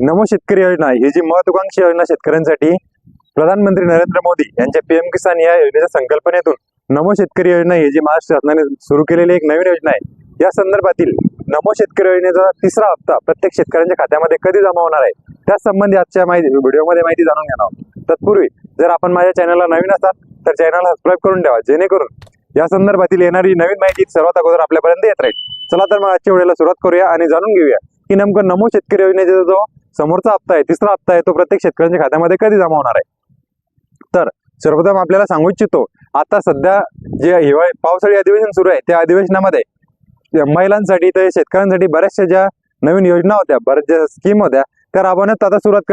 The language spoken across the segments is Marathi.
नमो शेतकरी योजना ही जी महत्वाकांक्षी योजना शेतकऱ्यांसाठी प्रधानमंत्री नरेंद्र मोदी यांच्या पीएम किसान या योजनेच्या संकल्पनेतून नमो शेतकरी योजना ही जी महाराष्ट्र शासनाने सुरू केलेली एक नवीन योजना आहे. या संदर्भातील नमो शेतकरी योजनेचा तिसरा हप्ता प्रत्येक शेतकऱ्यांच्या खात्यामध्ये कधी जमा होणार आहे त्या संबंधी आजच्या माहिती व्हिडिओमध्ये माहिती जाणून घेणार आहोत. तत्पूर्वी जर आपण माझ्या चॅनलला नवीन असाल तर चॅनलला सबस्क्राईब करून ठेवा जेणेकरून या संदर्भातील येणारी नवीन माहिती सर्वात अगोदर आपल्यापर्यंत येत राहील. चला तर मग आजच्या व्हिडिओला सुरुवात करूया आणि जाणून घेऊया. की नेमकं नमो शेतकरी योजनेचा जो समोरचा हप्ता आहे तिसरा हप्ता आहे तो प्रत्येक शेतकऱ्यांच्या खात्यामध्ये कधी जमा होणार आहे? तर सर्वप्रथम आपल्याला सांगू इच्छितो आता सध्या जे हिवाळी पावसाळी अधिवेशन सुरू आहे त्या अधिवेशनामध्ये महिलांसाठी तर शेतकऱ्यांसाठी बऱ्याचशा ज्या नवीन योजना होत्या बऱ्याच ज्या स्कीम होत्या त्या राबवण्यात आता सुरुवात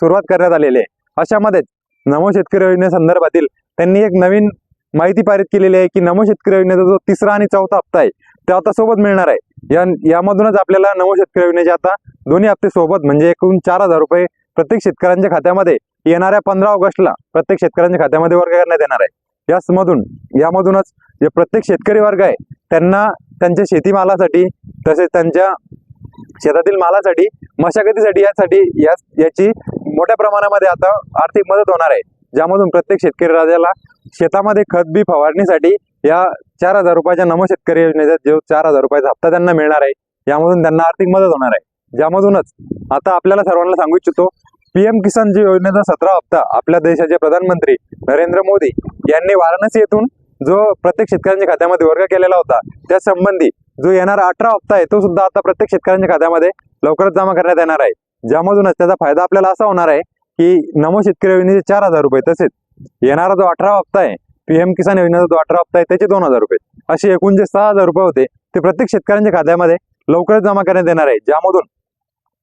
सुरुवात करण्यात आलेली आहे. अशामध्ये नमो शेतकरी योजनेसंदर्भातील त्यांनी एक नवीन माहिती पारित केलेली आहे की नमो शेतकरी योजनेचा जो तिसरा आणि चौथा हप्ता आहे तो आता सोबत मिळणार आहे. या यामधूनच आपल्याला नऊ शेतकरी योजनेचे आता दोन्ही हप्ते सोबत म्हणजे एकूण चार हजार रुपये प्रत्येक शेतकऱ्यांच्या खात्यामध्ये येणाऱ्या पंधरा ऑगस्टला प्रत्येक शेतकऱ्यांच्या खात्यामध्ये वर्ग करण्यात येणार आहे. यामधून यामधूनच जे प्रत्येक शेतकरी वर्ग आहे त्यांना त्यांच्या शेतीमालासाठी तसेच त्यांच्या शेतातील मालासाठी मशागतीसाठी यासाठी या याची मोठ्या प्रमाणामध्ये आता आर्थिक मदत होणार आहे. ज्यामधून प्रत्येक शेतकरी राजाला शेतामध्ये खत बी फवारणीसाठी या चार हजार रुपयाच्या नमो शेतकरी योजनेचा जो चार हजार रुपयाचा हप्ता त्यांना मिळणार आहे यामधून त्यांना आर्थिक मदत होणार आहे. ज्यामधूनच आता आपल्याला सर्वांना सांगू इच्छितो पीएम किसान जी योजनेचा सतरा हप्ता आपल्या देशाचे प्रधानमंत्री नरेंद्र मोदी यांनी वाराणसी येथून जो प्रत्येक शेतकऱ्यांच्या खात्यामध्ये वर्ग केलेला होता त्या संबंधी जो येणारा अठरा हप्ता आहे तो सुद्धा आता प्रत्येक शेतकऱ्यांच्या खात्यामध्ये लवकरच जमा करण्यात येणार आहे. ज्यामधूनच त्याचा फायदा आपल्याला असा होणार आहे की नमो शेतकरी योजनेचे चार हजार रुपये तसेच येणारा जो अठरा हप्ता आहे पीएम किसान योजनेचा जो अठरा हप्ता आहे त्याचे दोन हजार रुपये. असे एकूण जे सहा हजार रुपये होते ते प्रत्येक शेतकऱ्यांच्या खात्यामध्ये लवकरच जमा करण्यात येणार आहे. ज्यामधून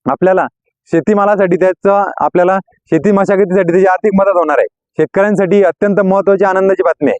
आपल्याला शेतीमालासाठी त्याचा आपल्याला शेती मशागतीसाठी त्याची आर्थिक मदत होणार आहे. शेतकऱ्यांसाठी अत्यंत महत्वाची आनंदाची बातमी आहे.